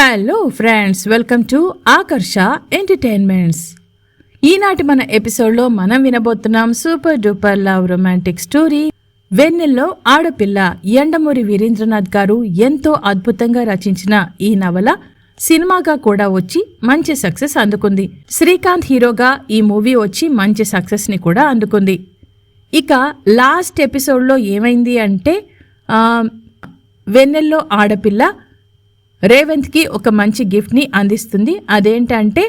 Hello friends welcome to Akarsha entertainments ఈనాటి మన ఎపిసోడ్లో మనం వినబోతున్నాం super duper love romantic story వెన్నెల్లో ఆడపిల్ల ఎండమూరి వీరేంద్రనాథ్ గారు ఎంతో అద్భుతంగా రచించిన ఈ నవల సినిమాగా కూడా వచ్చి మంచి సక్సెస్ అందుకుంది. శ్రీకాంత్ హీరోగా ఈ మూవీ వచ్చి మంచి సక్సెస్ని కూడా అందుకుంది. ఇక లాస్ట్ ఎపిసోడ్లో ఏమైంది అంటే వెన్నెల్లో ఆడపిల్ల రేవంత్కి ఒక మంచి గిఫ్ట్ని అందిస్తుంది. అదేంటంటే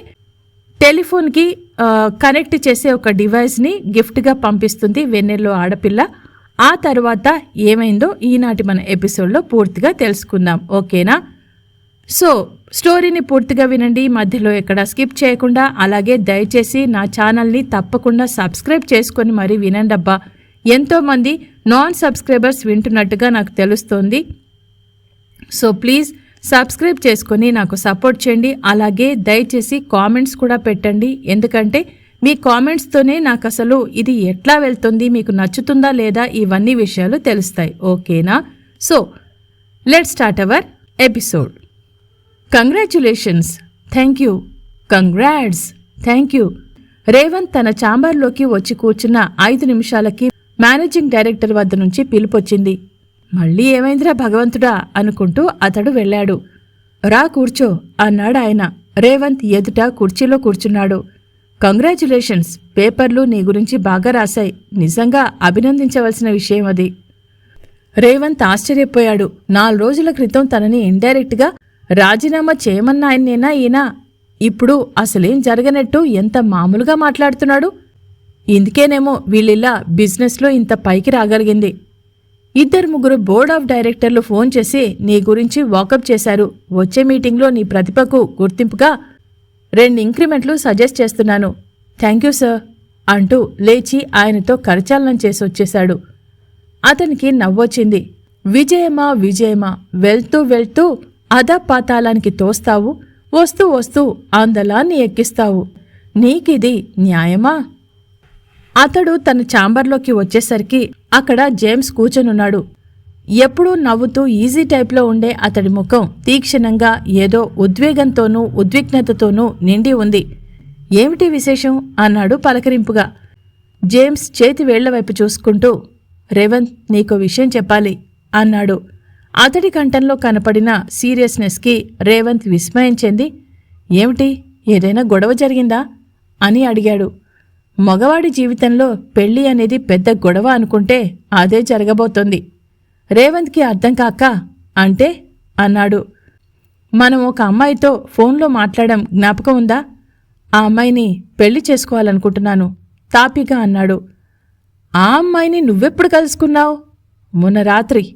టెలిఫోన్కి కనెక్ట్ చేసే ఒక డివైస్ని గిఫ్ట్గా పంపిస్తుంది వెన్నెల్లో ఆడపిల్ల. ఆ తర్వాత ఏమైందో ఈనాటి మన ఎపిసోడ్లో పూర్తిగా తెలుసుకుందాం. ఓకేనా? సో స్టోరీని పూర్తిగా వినండి. మధ్యలో ఎక్కడ స్కిప్ చేయకుండా అలాగే దయచేసి నా ఛానల్ని తప్పకుండా సబ్స్క్రైబ్ చేసుకొని మరీ వినండి అబ్బా. ఎంతోమంది నాన్ సబ్స్క్రైబర్స్ వింటున్నట్టుగా నాకు తెలుస్తోంది. సో ప్లీజ్ సబ్స్క్రైబ్ చేసుకొని నాకు సపోర్ట్ చేయండి. అలాగే దయచేసి కామెంట్స్ కూడా పెట్టండి. ఎందుకంటే మీ కామెంట్స్తోనే నాకు అసలు ఇది ఎట్లా వెళ్తుంది మీకు నచ్చుతుందా లేదా ఇవన్నీ విషయాలు తెలుస్తాయి. ఓకేనా? So let start our episode congratulations thank you congrats thank you Revanth తన ఛాంబర్లోకి వచ్చి కూర్చున్న ఐదు నిమిషాలకి మేనేజింగ్ డైరెక్టర్ వద్ద నుంచి పిలుపొచ్చింది. మళ్ళీ ఏమైందిరా భగవంతుడా? అనుకుంటూ అతడు వెళ్ళాడు. రా కూర్చో అన్నాడు ఆయన. రేవంత్ ఎదుట కుర్చీలో కూర్చున్నాడు. కంగ్రాచులేషన్స్ పేపర్లు నీ గురించి బాగా రాశాయి. నిజంగా అభినందించవలసిన విషయం అది. రేవంత్ ఆశ్చర్యపోయాడు. నాలుగు రోజుల క్రితం తనని ఇండైరెక్ట్గా రాజీనామా చేయమన్న ఆయన్నేనా ఈయన? ఇప్పుడు అసలేం జరగనట్టు ఎంత మామూలుగా మాట్లాడుతున్నాడు? ఇందుకేనేమో వీళ్ళిలా బిజినెస్లో ఇంత పైకి రాగలిగింది. ఇద్దరు ముగ్గురు బోర్డ్ ఆఫ్ డైరెక్టర్లు ఫోన్ చేసి నీ గురించి వాకప్ చేశారు. వచ్చే మీటింగ్లో నీ ప్రతిభకు గుర్తింపుగా రెండు ఇంక్రిమెంట్లు సజెస్ట్ చేస్తున్నాను. థ్యాంక్ యూ సార్ అంటూ లేచి ఆయనతో కరచాలనం చేసి వచ్చేశాడు. అతనికి నవ్వొచ్చింది. విజయమా విజయమా వెళ్తూ వెళ్తూ అధపాతాళానికి తోస్తావు వస్తూ వస్తూ ఆందలాన్ని ఎక్కిస్తావు. నీకిది న్యాయమా? అతడు తన ఛాంబర్లోకి వచ్చేసరికి అక్కడ జేమ్స్ కూర్చొనున్నాడు. ఎప్పుడూ నవ్వుతూ ఈజీ టైప్లో ఉండే అతడి ముఖం తీక్షణంగా ఏదో ఉద్వేగంతోనూ ఉద్విగ్నతతోనూ నిండి ఉంది. ఏమిటి విశేషం? అన్నాడు పలకరింపుగా. జేమ్స్ చేతి వేళ్ళ వైపు చూసుకుంటూ రేవంత్ నీకు విషయం చెప్పాలి అన్నాడు. అతడి కంఠంలో కనపడిన సీరియస్నెస్కి రేవంత్ విస్మయం చెంది ఏమిటి? ఏదైనా గొడవ జరిగిందా? అని అడిగాడు. మగవాడి జీవితంలో పెళ్ళి అనేది పెద్ద గొడవ అనుకుంటే అదే జరగబోతోంది. రేవంత్కి అర్థం కాక అంటే అన్నాడు. మనం ఒక అమ్మాయితో ఫోన్లో మాట్లాడడం జ్ఞాపకం ఉందా? ఆ అమ్మాయిని పెళ్ళి చేసుకోవాలనుకుంటున్నాను తాపిగా అన్నాడు. ఆ అమ్మాయిని నువ్వెప్పుడు కలుసుకున్నావు? మొన్న రాత్రి.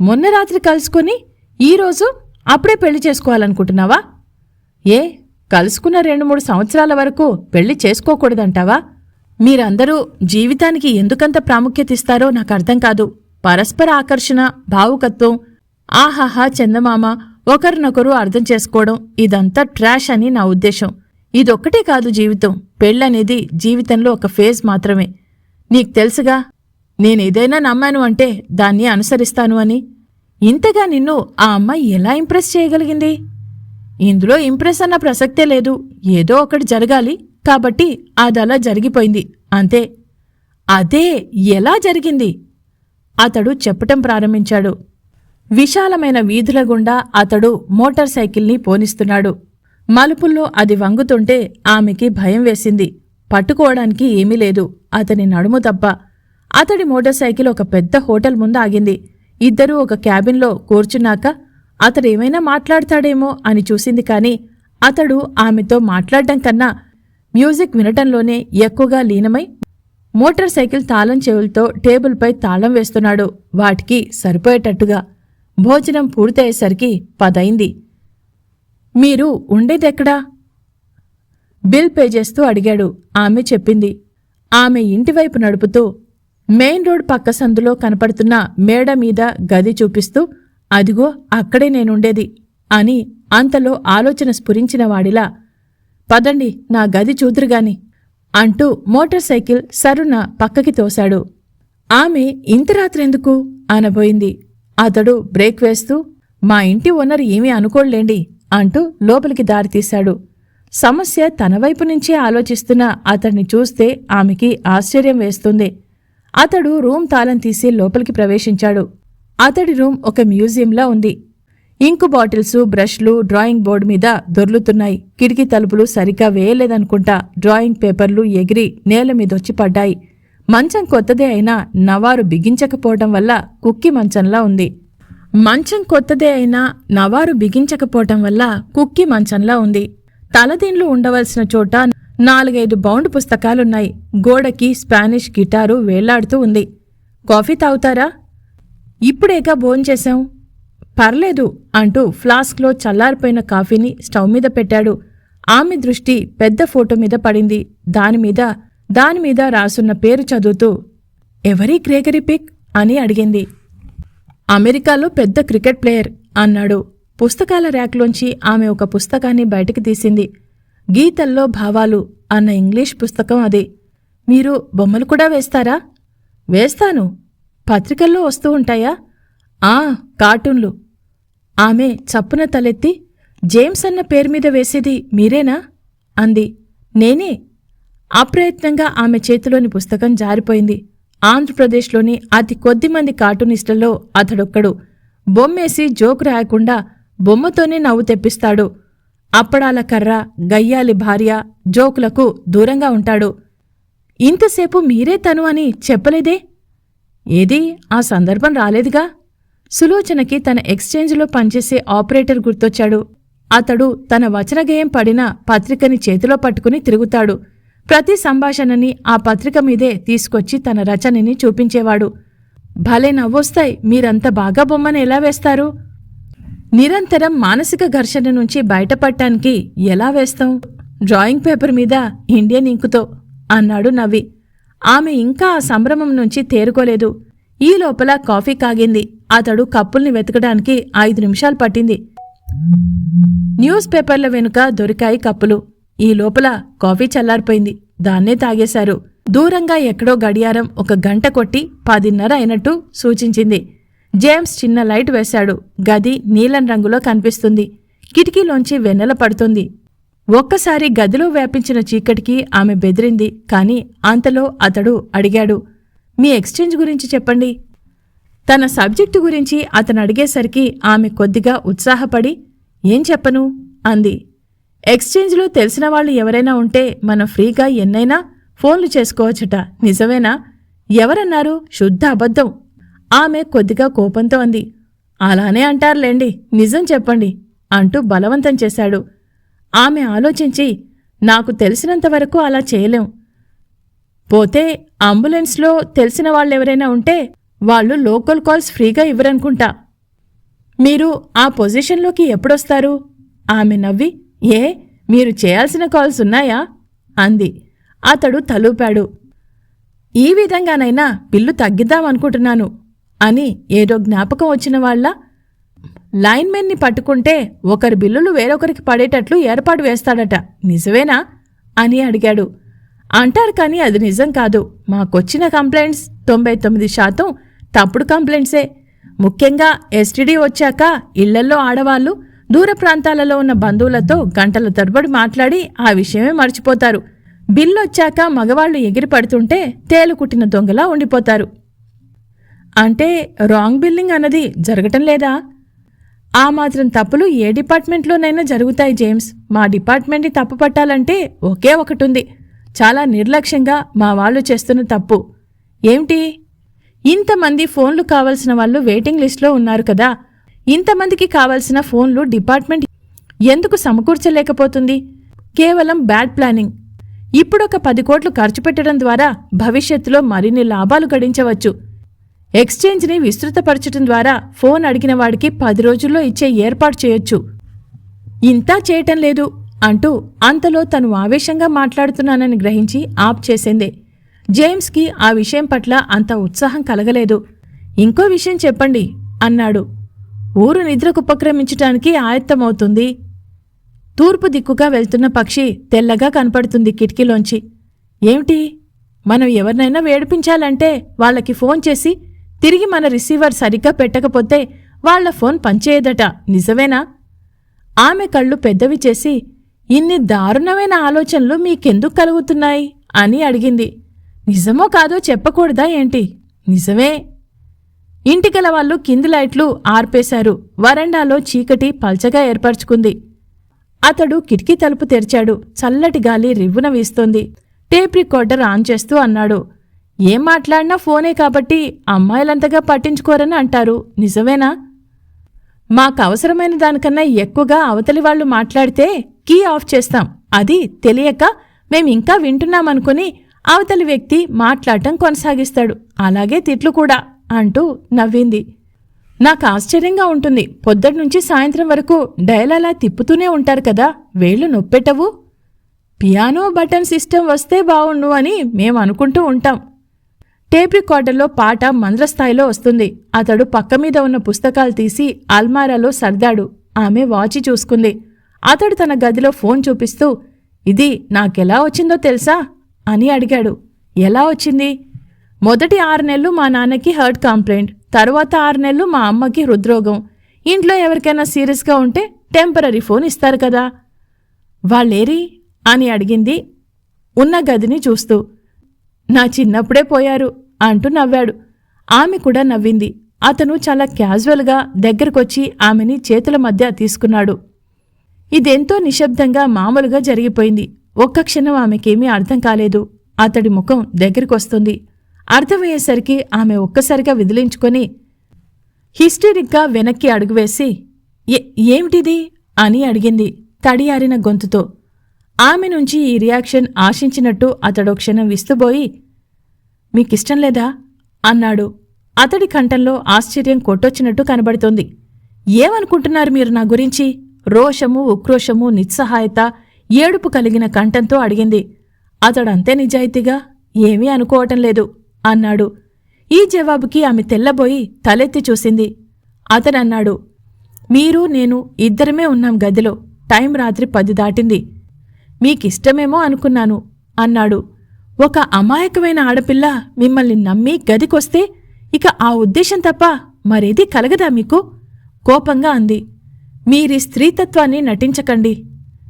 మొన్న రాత్రి కలుసుకొని ఈరోజు అప్పుడే పెళ్ళి చేసుకోవాలనుకుంటున్నావా? ఏ? కలుసుకున్న రెండు మూడు సంవత్సరాల వరకు పెళ్ళి చేసుకోకూడదంటావా? మీరందరూ జీవితానికి ఎందుకంత ప్రాముఖ్యత ఇస్తారో నాకు అర్థం కాదు. పరస్పర ఆకర్షణ భావుకత్వం ఆహాహా చందమామ ఒకరినొకరు అర్థం చేసుకోవడం ఇదంతా ట్రాష్ అని నా ఉద్దేశం. ఇదొక్కటే కాదు జీవితం. పెళ్ళనేది జీవితంలో ఒక ఫేజ్ మాత్రమే. నీకు తెలుసుగా నేనేదైనా నమ్మాను అంటే దాన్ని అనుసరిస్తాను అని. ఇంతగా నిన్ను ఆ అమ్మాయి ఎలా ఇంప్రెస్ చేయగలిగింది? ఇందులో ఇంప్రెస్ అన్న ప్రసక్తే లేదు. ఏదో ఒకటి జరగాలి. కాబట్టి అదలా జరిగిపోయింది. అంతే. అదే ఎలా జరిగింది? అతడు చెప్పటం ప్రారంభించాడు. విశాలమైన వీధుల గుండా అతడు మోటార్ సైకిల్ని పోనిస్తున్నాడు. మలుపుల్లో అది వంగుతుంటే ఆమెకి భయం వేసింది. పట్టుకోవడానికి ఏమీ లేదు. అతని నడుము తప్ప అతడి మోటార్ సైకిల్ ఒక పెద్ద హోటల్ ముందు ఆగింది. ఇద్దరూ ఒక క్యాబిన్లో కూర్చున్నాక అతడు ఏమైనా మాట్లాడతాడేమో అని చూసింది కానీ అతడు ఆమెతో మాట్లాడటం కన్నా మ్యూజిక్ వినటంలోనే ఎక్కువగా లీనమై మోటార్ సైకిల్ తాళం చెవులతో టేబుల్పై తాళం వేస్తున్నాడు. వాటికి సరిపోయేటట్టుగా భోజనం పూర్తయ్యేసరికి పదైంది. మీరు ఉండేదెక్కడా? బిల్ పే చేస్తూ అడిగాడు. ఆమె చెప్పింది. ఆమె ఇంటివైపు నడుపుతూ మెయిన్ రోడ్ పక్క సందులో కనపడుతున్న మేడ మీద గది చూపిస్తూ అదిగో అక్కడే నేనుండేది అని అంతలో ఆలోచన స్ఫురించిన వాడిలా పదండి నా గది చూదురుగాని అంటూ మోటార్ సైకిల్ సరున పక్కకి తోశాడు. ఆమె ఇంత రాత్రెందుకు? అనబోయింది. అతడు బ్రేక్ వేస్తూ మా ఇంటి ఓనర్ ఏమీ అనుకోలేండి అంటూ లోపలికి దారితీశాడు. సమస్య తన వైపు నుంచే ఆలోచిస్తున్న అతన్ని చూస్తే ఆమెకి ఆశ్చర్యం వేస్తుంది. అతడు రూమ్ తాళం తీసి లోపలికి ప్రవేశించాడు. అతడి రూమ్ ఒక మ్యూజియంలా ఉంది. ఇంకు బాటిల్స్ బ్రష్లు డ్రాయింగ్ బోర్డు మీద దొర్లుతున్నాయి. కిటికీ తలుపులు సరిగ్గా వేయలేదనుకుంటా డ్రాయింగ్ పేపర్లు ఎగిరి నేల మీదొచ్చి పడ్డాయి. మంచం కొత్తదే అయినా నవారు బిగించకపోవటం వల్ల కుక్కి మంచంలా ఉంది. మంచం కొత్తదే అయినా నవారు బిగించకపోవటం వల్ల కుక్కి మంచంలా ఉంది. తలదీన్లు ఉండవలసిన చోట నాలుగైదు బౌండ్ పుస్తకాలున్నాయి. గోడకి స్పానిష్ గిటారు వేలాడుతూ ఉంది. కాఫీ తాగుతారా? ఇప్పుడేగా భోంచేశాం పర్లేదు అంటూ ఫ్లాస్క్లో చల్లారిపోయిన కాఫీని స్టవ్ మీద పెట్టాడు. ఆమె దృష్టి పెద్ద ఫోటో మీద పడింది. దానిమీద దానిమీద రాసున్న పేరు చదువుతూ ఎవరి గ్రేగరీ పిక్? అని అడిగింది. అమెరికాలో పెద్ద క్రికెట్ ప్లేయర్ అన్నాడు. పుస్తకాల ర్యాక్లోంచి ఆమె ఒక పుస్తకాన్ని బయటకు తీసింది. గీతల్లో భావాలు అన్న ఇంగ్లీష్ పుస్తకం అది. మీరు బొమ్మలు కూడా వేస్తారా? వేస్తాను. పత్రికల్లో వస్తూ ఉంటాయా? ఆ కార్టూన్లు. ఆమె చప్పున తలెత్తి జేమ్స్ అన్న పేరు మీద వేసేది మీరేనా? అంది. నేనే. అప్రయత్నంగా ఆమె చేతిలోని పుస్తకం జారిపోయింది. ఆంధ్రప్రదేశ్లోని అతి కొద్ది మంది కార్టూనిస్టుల్లో అతడొక్కడు. బొమ్మేసి జోకు రాయకుండా బొమ్మతోనే నవ్వు తెప్పిస్తాడు. అప్పడాల కర్ర గయ్యాలి భార్య జోకులకు దూరంగా ఉంటాడు. ఇంతసేపు మీరే తను అని చెప్పలేదే? ఏది? ఆ సందర్భం రాలేదుగా? సులోచనకి తన ఎక్స్చేంజ్లో పనిచేసే ఆపరేటర్ గుర్తొచ్చాడు. అతడు తన వచనగేయం పడిన పత్రికని చేతిలో పట్టుకుని తిరుగుతాడు. ప్రతి సంభాషణని ఆ పత్రిక మీదే తీసుకొచ్చి తన రచనని చూపించేవాడు. భలే నవ్వొస్తాయి మీరంత బాగా బొమ్మను ఎలా వేస్తారు? నిరంతరం మానసిక ఘర్షణ నుంచి బయటపడటానికి ఎలా వేస్తాం? డ్రాయింగ్ పేపర్ మీద ఇండియన్ ఇంకుతో అన్నాడు నవ్వి. ఆమె ఇంకా ఆ సంభ్రమం నుంచి తేరుకోలేదు. ఈ లోపల కాఫీ కాగింది. అతడు కప్పుల్ని వెతకడానికి ఐదు నిమిషాలు పట్టింది. న్యూస్ పేపర్ల వెనుక దొరికాయి కప్పులు. ఈ లోపల కాఫీ చల్లారిపోయింది. దాన్నే తాగేశారు. దూరంగా ఎక్కడో గడియారం ఒక గంట కొట్టి పదిన్నర అయినట్టు సూచించింది. జేమ్స్ చిన్న లైట్ వేశాడు. గది నీలం రంగులో కనిపిస్తుంది. కిటికీలోంచి వెన్నెల పడుతుంది. ఒక్కసారి గదిలో వ్యాపించిన చీకటికి ఆమె బెదిరింది కాని అంతలో అతడు అడిగాడు మీ ఎక్స్చేంజ్ గురించి చెప్పండి. తన సబ్జెక్టు గురించి అతను అడిగేసరికి ఆమె కొద్దిగా ఉత్సాహపడి ఏం చెప్పను? అంది. ఎక్స్చేంజ్లో తెలిసిన వాళ్ళు ఎవరైనా ఉంటే మనం ఫ్రీగా ఎన్నైనా ఫోన్లు చేసుకోవచ్చట నిజమేనా? ఎవరన్నారు? శుద్ధ అబద్ధం. ఆమె కొద్దిగా కోపంతో అంది అలానే అంటారులేండి నిజం చెప్పండి అంటూ బలవంతం చేశాడు. ఆమె ఆలోచించి నాకు తెలిసినంతవరకు అలా చేయలేం. పోతే అంబులెన్స్లో తెలిసిన వాళ్ళెవరైనా ఉంటే వాళ్ళు లోకల్ కాల్స్ ఫ్రీగా ఇవ్వరనుకుంటా. మీరు ఆ పొజిషన్లోకి ఎప్పుడొస్తారు? ఆమె నవ్వి ఏ మీరు చేయాల్సిన కాల్స్ ఉన్నాయా? అంది. అతడు తలూపాడు. ఈ విధంగానైనా బిల్లు తగ్గిద్దామనుకుంటున్నాను అని ఏదో జ్ఞాపకం వచ్చిన వాళ్ళ లైన్మెన్ని పట్టుకుంటే ఒకరి బిల్లులు వేరొకరికి పడేటట్లు ఏర్పాటు వేస్తాడట. నిజమేనా? అని అడిగాడు. అంటారు కానీ అది నిజం కాదు. మాకొచ్చిన కంప్లైంట్స్ తొంభై తొమ్మిది శాతం తప్పుడు కంప్లైంట్సే. ముఖ్యంగా ఎస్టీడీ వచ్చాక ఇళ్ళల్లో ఆడవాళ్ళు దూర ప్రాంతాలలో ఉన్న బంధువులతో గంటల తరబడి మాట్లాడి ఆ విషయమే మర్చిపోతారు. బిల్లు వచ్చాక మగవాళ్ళు ఎగిరి పడుతుంటే తేలు కుట్టిన దొంగలా ఉండిపోతారు. అంటే రాంగ్ బిల్లింగ్ అన్నది జరగటం లేదా? ఆ మాత్రం తప్పులు ఏ డిపార్ట్మెంట్లోనైనా జరుగుతాయి జేమ్స్. మా డిపార్ట్మెంట్ని తప్పు పట్టాలంటే ఒకే ఒకటి ఉంది చాలా నిర్లక్ష్యంగా మా వాళ్ళు చేస్తున్న తప్పు. ఏమిటి? ఇంతమంది ఫోన్లు కావలసిన వాళ్ళు వెయిటింగ్ లిస్ట్లో ఉన్నారు కదా. ఇంతమందికి కావలసిన ఫోన్లు డిపార్ట్మెంట్ ఎందుకు సమకూర్చలేకపోతుంది? కేవలం బ్యాడ్ ప్లానింగ్. ఇప్పుడొక పది కోట్లు ఖర్చు పెట్టడం ద్వారా భవిష్యత్తులో మరిన్ని లాభాలు గడించవచ్చు. ఎక్స్చేంజ్ని విస్తృతపరచడం ద్వారా ఫోన్ అడిగిన వాడికి పది రోజుల్లో ఇచ్చే ఏర్పాటు చేయొచ్చు. ఇంతా చేయటం లేదు అంటూ అంతలో తను ఆవేశంగా మాట్లాడుతున్నానని గ్రహించి ఆప్ చేసింది. జేమ్స్కి ఆ విషయం పట్ల అంత ఉత్సాహం కలగలేదు. ఇంకో విషయం చెప్పండి అన్నాడు. ఊరు నిద్రకు ఉపక్రమించటానికి ఆయత్తమవుతుంది. తూర్పు దిక్కుగా వెళ్తున్న పక్షి తెల్లగా కనపడుతుంది కిటికీలోంచి. ఏమిటి? మనం ఎవరినైనా వేడిపించాలంటే వాళ్ళకి ఫోన్ చేసి తిరిగి మన రిసీవర్ సరిగ్గా పెట్టకపోతే వాళ్ళ ఫోన్ పనిచేయదట. నిజమేనా? ఆమె కళ్ళు పెద్దవి చేసి ఇన్ని దారుణమైన ఆలోచనలు మీకెందుకు కలుగుతున్నాయి? అని అడిగింది. నిజమో కాదో చెప్పకూడదా ఏంటి? నిజమే. ఇంటిగల వాళ్ళు కింది లైట్లు ఆర్పేశారు. వరండాలో చీకటి పల్చగా ఏర్పరచుకుంది. అతడు కిటికీ తలుపు తెరిచాడు. చల్లటి గాలి రివ్వున వీస్తోంది. టేప్ రికార్డర్ ఆన్ చేస్తూ అన్నాడు. ఏం మాట్లాడినా ఫోనే కాబట్టి అమ్మాయిలంతగా పట్టించుకోరని అంటారు. నిజమేనా? మాకు అవసరమైన దానికన్నా ఎక్కువగా అవతలి వాళ్ళు మాట్లాడితే కీ ఆఫ్ చేస్తాం. అది తెలియక మేము ఇంకా వింటున్నామనుకుని అవతలి వ్యక్తి మాట్లాడటం కొనసాగిస్తాడు. అలాగే తిట్లు కూడా అంటూ నవ్వింది. నాకు ఆశ్చర్యంగా ఉంటుంది. పొద్దటి సాయంత్రం వరకు డయల్ తిప్పుతూనే ఉంటారు కదా. వేళ్ళు నొప్పెట్టవు? పియానో బటన్ సిస్టమ్ వస్తే బావుండు అని మేము అనుకుంటూ ఉంటాం. టేప్ రికార్డర్లో పాట మంద్రస్థాయిలో వస్తుంది. అతడు పక్క మీద ఉన్న పుస్తకాలు తీసి అల్మారాలో సర్దాడు. ఆమె వాచి చూసుకుంది. అతడు తన గదిలో ఫోన్ చూపిస్తూ ఇది నాకెలా వచ్చిందో తెలుసా? అని అడిగాడు. ఎలా వచ్చింది? మొదటి ఆరు నెలలు మా నాన్నకి హర్ట్ కంప్లైంట్. తర్వాత ఆరు నెలలు మా అమ్మకి హృద్రోగం. ఇంట్లో ఎవరికైనా సీరియస్గా ఉంటే టెంపరీ ఫోన్ ఇస్తారు కదా. వాళ్ళేరి? అని అడిగింది. ఉన్న గదిని చూస్తూ నా చిన్నప్పుడే పోయారు అంటూ నవ్వాడు. ఆమె కూడా నవ్వింది. అతను చాలా క్యాజువల్గా దగ్గరకొచ్చి ఆమెని చేతుల మధ్య తీసుకున్నాడు. ఇదెంతో నిశ్శబ్దంగా మామూలుగా జరిగిపోయింది. ఒక్క క్షణం ఆమెకేమీ అర్థం కాలేదు. అతడి ముఖం దగ్గరికొస్తుంది. అర్థమయ్యేసరికి ఆమె ఒక్కసారిగా విదిలించుకొని హిస్టరిక్గా వెనక్కి అడుగువేసి ఏమిటిది? అని అడిగింది తడియారిన గొంతుతో. ఆమె నుంచి ఈ రియాక్షన్ ఆశించినట్టు అతడో క్షణం విస్తుబోయి మీకిష్టం లేదా? అన్నాడు. అతడి కంఠంలో ఆశ్చర్యం కొట్టొచ్చినట్టు కనబడుతోంది. ఏమనుకుంటున్నారు మీరు నా గురించి? రోషము ఉక్రోషము నిస్సహాయత ఏడుపు కలిగిన కంఠంతో అడిగింది. అతడంతే నిజాయితీగా? ఏమీ అనుకోవటం లేదు అన్నాడు. ఈ జవాబుకి ఆమె తెల్లబోయి తలెత్తి చూసింది. అతడన్నాడు మీరు నేను ఇద్దరమే ఉన్నాం గదిలో. టైం రాత్రి పది దాటింది. మీకిష్టమేమో అనుకున్నాను అన్నాడు. ఒక అమాయకమైన ఆడపిల్ల మిమ్మల్ని నమ్మి గదికొస్తే ఇక ఆ ఉద్దేశం తప్ప మరేది కలగదా మీకు? కోపంగా అంది. మీరి స్త్రీతత్వాన్ని నటించకండి.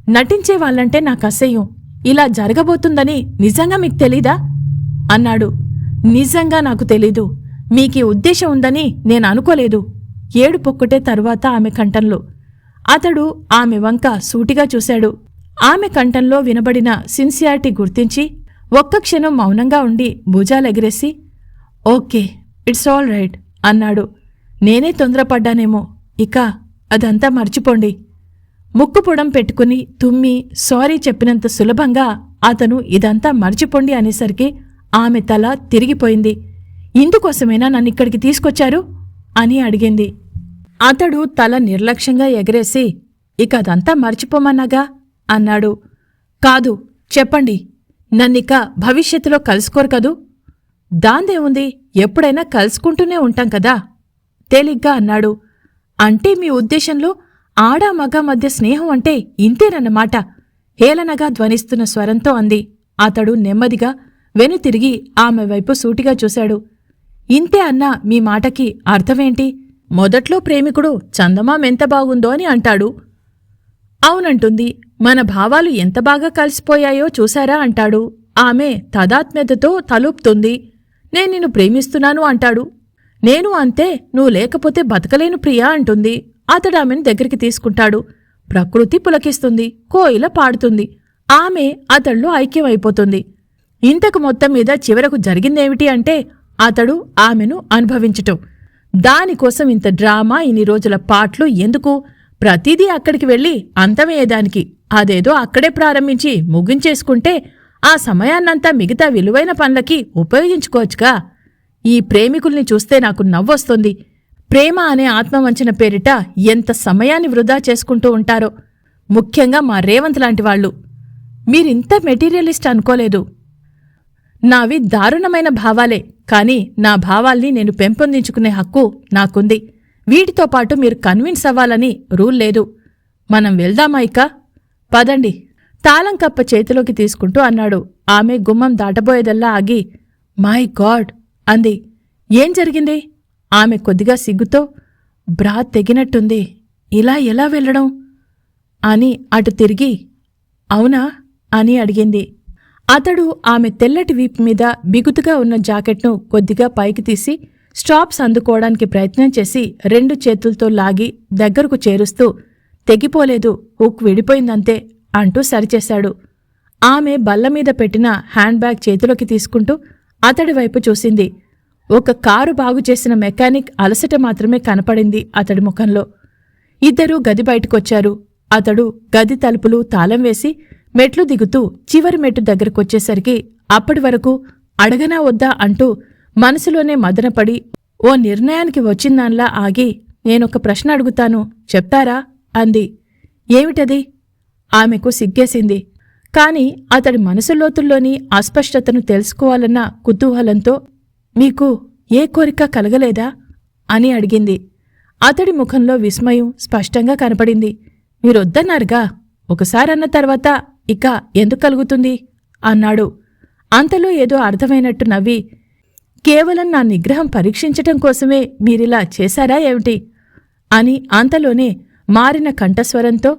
నటించే వాళ్ళంటే నాకు అసహ్యం. ఇలా జరగబోతుందని నిజంగా మీకు తెలీదా? అన్నాడు. నిజంగా నాకు తెలీదు. మీకీ ఉద్దేశం ఉందని నేను అనుకోలేదు. ఏడు పొక్కుటే తరువాత ఆమె కంఠంలో. అతడు ఆమె వంక సూటిగా చూశాడు. ఆమె కంఠంలో వినబడిన సిన్సియారిటీ గుర్తించి ఒక్క క్షణం మౌనంగా ఉండి భుజాలెగిరేసి ఓకే ఇట్స్ ఆల్ రైట్ అన్నాడు. నేనే తొందరపడ్డానేమో ఇక అదంతా మర్చిపోండి ముక్కుపొడం పెట్టుకుని తుమ్మి సారీ చెప్పినంత సులభంగా అతను ఇదంతా మర్చిపోండి అనేసరికి ఆమె తల తిరిగిపోయింది. ఇందుకోసమేనా నన్నిక్కడికి తీసుకొచ్చారు? అని అడిగింది. అతడు తల నిర్లక్ష్యంగా ఎగరేసి ఇక అదంతా మర్చిపోమన్నాగా? అన్నాడు. కాదు చెప్పండి. నన్నిక భవిష్యత్తులో కలుసుకోరు కదూ? దాందేముంది? ఎప్పుడైనా కలుసుకుంటూనే ఉంటాం కదా? తేలిగ్గా అన్నాడు. అంటే మీ ఉద్దేశంలో ఆడా మగ మధ్య స్నేహం అంటే ఇంతేనన్నమాట? హేళనగా ధ్వనిస్తున్న స్వరంతో అంది. అతడు నెమ్మదిగా వెనుతిరిగి ఆమె వైపు సూటిగా చూశాడు. ఇంతే అన్నా మీ మాటకి అర్థమేంటి? మొదట్లో ప్రేమికుడు చందమామెంత బాగుందో అని అంటాడు. అవునంటుంది. మన భావాలు ఎంత బాగా కలిసిపోయాయో చూశారా అంటాడు. ఆమె తదాత్మ్యతతో తలుపుతుంది. నేను నిన్ను ప్రేమిస్తున్నాను అంటాడు. నేను అంతే నువ్వు లేకపోతే బతకలేను ప్రియా అంటుంది. అతడు ఆమెను దగ్గరికి తీసుకుంటాడు. ప్రకృతి పులకిస్తుంది కోయిల పాడుతుంది. ఆమె అతడిలో ఐక్యమైపోతుంది. ఇంతకు మొత్తం మీద చివరకు జరిగిందేమిటి అంటే అతడు ఆమెను అనుభవించటం. దానికోసం ఇంత డ్రామా ఇన్ని రోజుల పాటలు ఎందుకు? ప్రతిదీ అక్కడికి వెళ్ళి అంతమయ్యేదానికి అదేదో అక్కడే ప్రారంభించి ముగించేసుకుంటే ఆ సమయాన్నంతా మిగతా విలువైన పనులకి ఉపయోగించుకోవచ్చుగా. ఈ ప్రేమికుల్ని చూస్తే నాకు నవ్వొస్తుంది. ప్రేమ అనే ఆత్మవంచన పేరిట ఎంత సమయాన్ని వృధా చేసుకుంటూ ఉంటారో. ముఖ్యంగా మా రేవంత్ లాంటి వాళ్ళు. మీరింత మెటీరియలిస్ట్ అనుకోలేదు. నావి దారుణమైన భావాలే కాని నా భావాల్ని నేను పెంపొందించుకునే హక్కు నాకుంది. వీటితో పాటు మీరు కన్విన్స్ అవ్వాలని రూల్ లేదు. మనం వెళ్దామా ఇక? పదండి. తాళం కప్ప చేతిలోకి తీసుకుంటూ అన్నాడు. ఆమె గుమ్మం దాటబోయేదల్లా ఆగి మై గాడ్! అంది. ఏం జరిగింది? ఆమె కొద్దిగా సిగ్గుతో బ్రా తెగినట్టుంది. ఇలా ఎలా వెళ్ళడం? అని అటు తిరిగి అవునా? అని అడిగింది. అతడు ఆమె తెల్లటి వీపు మీద బిగుతుగా ఉన్న జాకెట్ను కొద్దిగా పైకి తీసి స్టాప్స్ అందుకోవడానికి ప్రయత్నం చేసి రెండు చేతులతో లాగి దగ్గరకు చేరుస్తూ తెగిపోలేదు హుక్ విడిపోయిందంతే అంటూ సరిచేశాడు. ఆమె బల్లమీద పెట్టిన హ్యాండ్ బ్యాగ్ చేతిలోకి తీసుకుంటూ అతడి వైపు చూసింది. ఒక కారు బాగు చేసిన మెకానిక్ అలసట మాత్రమే కనపడింది అతడి ముఖంలో. ఇద్దరూ గది బయటకొచ్చారు. అతడు గది తలుపులు తాళం వేసి మెట్లు దిగుతూ చివరి మెట్టు దగ్గరకొచ్చేసరికి అప్పటి వరకు అడగనా వద్దా అంటూ మనసులోనే మదనపడి ఓ నిర్ణయానికి వచ్చిందాన్లా ఆగి నేనొక ప్రశ్న అడుగుతాను చెప్తారా? అంది. ఏమిటది? ఆమెకు సిగ్గేసింది. కాని అతడి మనసులోతుల్లోని అస్పష్టతను తెలుసుకోవాలన్న కుతూహలంతో మీకు ఏ కోరిక కలగలేదా? అని అడిగింది. అతడి ముఖంలో విస్మయం స్పష్టంగా కనపడింది. మీరొద్దన్నారుగా ఒకసారన్న తర్వాత ఇక ఎందుకు కలుగుతుంది? అన్నాడు. అంతలో ఏదో అర్థమైనట్టు నవ్వి కేవలం నా నిగ్రహం పరీక్షించటం కోసమే మీరిలా చేశారా ఏమిటి? అని అంతలోనే మారిన కంఠస్వరంతో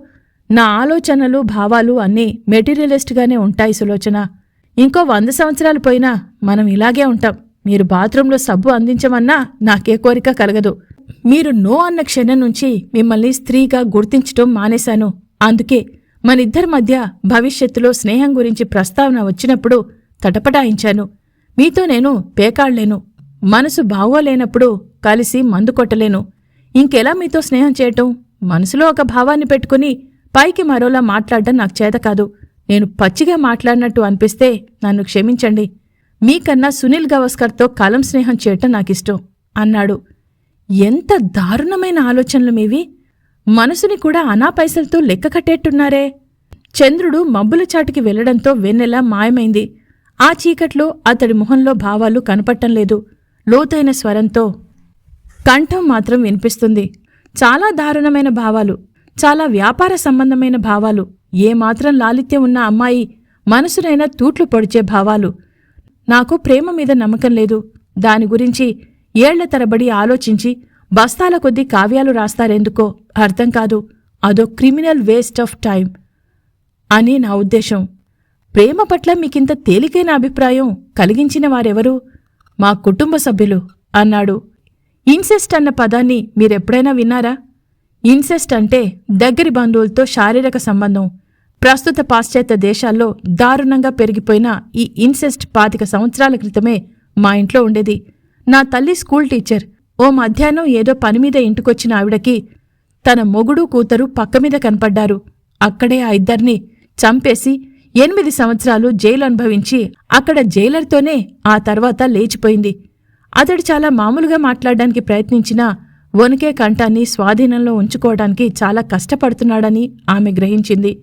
నా ఆలోచనలు భావాలు అన్నీ మెటీరియలిస్ట్గానే ఉంటాయి సులోచన. ఇంకో వంద సంవత్సరాలు పోయినా మనం ఇలాగే ఉంటాం. మీరు బాత్రూంలో సబ్బు అందించమన్నా నాకే కోరిక కలగదు. మీరు నో అన్న క్షణం నుంచి మిమ్మల్ని స్త్రీగా గుర్తించటం మానేశాను. అందుకే మనిద్దరి మధ్య భవిష్యత్తులో స్నేహం గురించి ప్రస్తావన వచ్చినప్పుడు తటపటాయించాను. మీతో నేను పేకాడలేను. మనసు బాగోలేనప్పుడు కలిసి మందు కొట్టలేను. ఇంకెలా మీతో స్నేహం చేయటం? మనసులో ఒక భావాన్ని పెట్టుకుని పైకి మరోలా మాట్లాడడం నాకు చేత కాదు. నేను పచ్చిగా మాట్లాడినట్టు అనిపిస్తే నన్ను క్షమించండి. మీకన్నా సునీల్ గవస్కర్తో కలం స్నేహం చేయటం నాకిష్టం అన్నాడు. ఎంత దారుణమైన ఆలోచనలు మీవి. మనసుని కూడా అనాపైసలతో లెక్క కట్టేట్టున్నారే. చంద్రుడు మబ్బుల చాటుకి వెళ్ళడంతో వెన్నెల మాయమైంది. ఆ చీకట్లో అతడి మొహంలో భావాలు కనపట్టం లేదు. లోతైన స్వరంతో కంఠం మాత్రం వినిపిస్తుంది. చాలా దారుణమైన భావాలు చాలా వ్యాపార సంబంధమైన భావాలు ఏమాత్రం లాలిత్యం ఉన్న అమ్మాయి మనసునైనా తూట్లు పొడిచే భావాలు. నాకు ప్రేమ మీద నమ్మకం లేదు. దాని గురించి ఏళ్ళ తరబడి ఆలోచించి బస్తాల కొద్దీ కావ్యాలు రాస్తారెందుకో అర్థం కాదు. అదో క్రిమినల్ వేస్ట్ ఆఫ్ టైం అని నా ఉద్దేశం. ప్రేమ పట్ల మీకింత తేలికైన అభిప్రాయం కలిగించిన వారెవరు? మా కుటుంబ సభ్యులు అన్నాడు. ఇన్సెస్ట్ అన్న పదాన్ని మీరెప్పుడైనా విన్నారా? ఇన్సెస్ట్ అంటే దగ్గరి బంధువులతో శారీరక సంబంధం. ప్రస్తుత పాశ్చాత్య దేశాల్లో దారుణంగా పెరిగిపోయిన ఈ ఇన్సెస్ట్ పాతిక సంవత్సరాల క్రితమే మా ఇంట్లో ఉండేది. నా తల్లి స్కూల్ టీచర్. ఓ మధ్యాహ్నం ఏదో పనిమీద ఇంటికొచ్చిన ఆవిడకి తన మొగుడు కూతురు పక్కమీద కనపడ్డారు. అక్కడే ఆ ఇద్దరిని చంపేసి ఎనిమిది సంవత్సరాలు జైలు అనుభవించి అక్కడ జైలర్తోనే ఆ తర్వాత లేచిపోయింది. అతడు చాలా మామూలుగా మాట్లాడడానికి ప్రయత్నించినా వణికే కంఠాన్ని స్వాధీనంలో ఉంచుకోవడానికి చాలా కష్టపడుతున్నాడని ఆమె గ్రహించింది.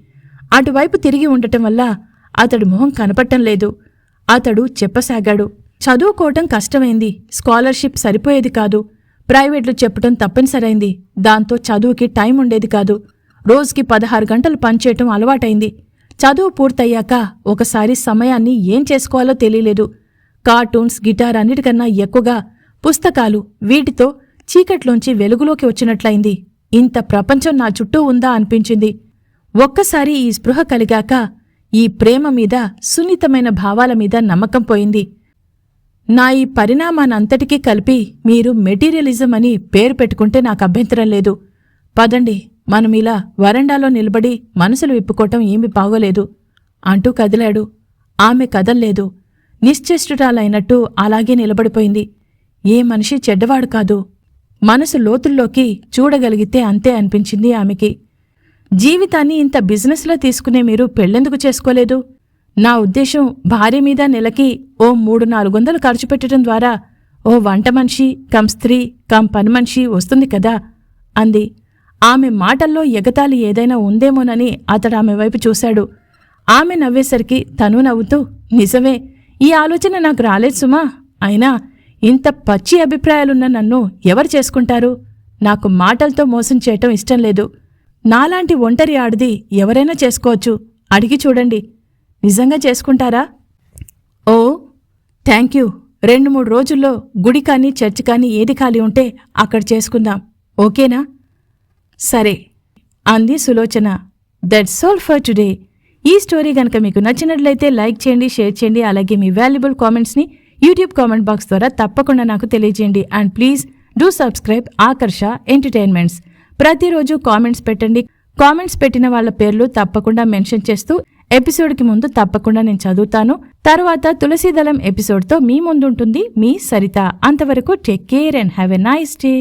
అటువైపు తిరిగి ఉండటం వల్ల అతడు మొహం కనపట్టం లేదు. అతడు చెప్పసాగాడు. చదువుకోవటం కష్టమైంది. స్కాలర్షిప్ సరిపోయేది కాదు. ప్రైవేట్లు చెప్పటం తప్పనిసరైంది. దాంతో చదువుకి టైం ఉండేది కాదు. రోజుకి పదహారు గంటలు పనిచేయటం అలవాటైంది. చదువు పూర్తయ్యాక ఒకసారి సమయాన్ని ఏం చేసుకోవాలో తెలియలేదు. కార్టూన్స్ గిటార్ అన్నిటికన్నా ఎక్కువగా పుస్తకాలు వీటితో చీకట్లోంచి వెలుగులోకి వచ్చినట్లయింది. ఇంత ప్రపంచం నా చుట్టూ ఉందా అనిపించింది. ఒక్కసారి ఈ స్పృహ కలిగాక ఈ ప్రేమ మీద సున్నితమైన భావాల మీద నమ్మకం పోయింది. నా ఈ పరిణామానంతటికీ కలిపి మీరు మెటీరియలిజం అని పేరు పెట్టుకుంటే నాకు అభ్యంతరం లేదు. పదండి మనం ఇలా వరండాలో నిలబడి మనసులు విప్పుకోవటం ఏమీ బాగోలేదు. అంటూ కదిలాడు. ఆమె కదల్లేదు. నిశ్చేష్టురాలైనట్టు అలాగే నిలబడిపోయింది. ఏ మనిషి చెడ్డవాడు కాదు. మనసు లోతుల్లోకి చూడగలిగితే అంతే అనిపించింది ఆమెకి. జీవితాన్ని ఇంత బిజినెస్లో తీసుకునే మీరు పెళ్ళెందుకు చేసుకోలేదు? నా ఉద్దేశం భార్య మీద నెలకి ఓ మూడు నాలుగు వందలు ఖర్చు పెట్టడం ద్వారా ఓ వంట మనిషి కం స్త్రీ కం పని మనిషి వస్తుంది కదా అంది. ఆమె మాటల్లో ఎగతాళి ఏదైనా ఉందేమోనని అతడు ఆమె వైపు చూశాడు. ఆమె నవ్వేసరికి తను నవ్వుతూ నిజమే ఈ ఆలోచన నాకు రాలేదు సుమా. అయినా ఇంత పచ్చి అభిప్రాయాలున్న నన్ను ఎవరు చేసుకుంటారు? నాకు మాటలతో మోసం చేయటం ఇష్టం లేదు. నాలాంటి ఒంటరి ఆడిది ఎవరైనా చేసుకోవచ్చు. అడిగి చూడండి. నిజంగా చేసుకుంటారా? Oh thank you. రెండు మూడు రోజుల్లో గుడి కానీ చర్చ్ కానీ ఏది ఖాళీ ఉంటే అక్కడ చేసుకుందాం. ఓకేనా? సరే అంది Sulochana. That's all for today ఈ స్టోరీ కనుక మీకు నచ్చినట్లయితే లైక్ చేయండి షేర్ చేయండి అలాగే మీ వాల్యుబుల్ కామెంట్స్ని యూట్యూబ్ కామెంట్ బాక్స్ ద్వారా తప్పకుండా నాకు తెలియజేయండి. And please do subscribe Akarsha entertainments ప్రతిరోజు కామెంట్స్ పెట్టండి. కామెంట్స్ పెట్టిన వాళ్ళ పేర్లు తప్పకుండా మెన్షన్ చేస్తూ ఎపిసోడ్కి ముందు తప్పకుండా నేను చదువుతాను. తర్వాత తులసీదళం ఎపిసోడ్తో మీ ముందుంటుంది మీ సరిత. అంతవరకు take care and have a nice day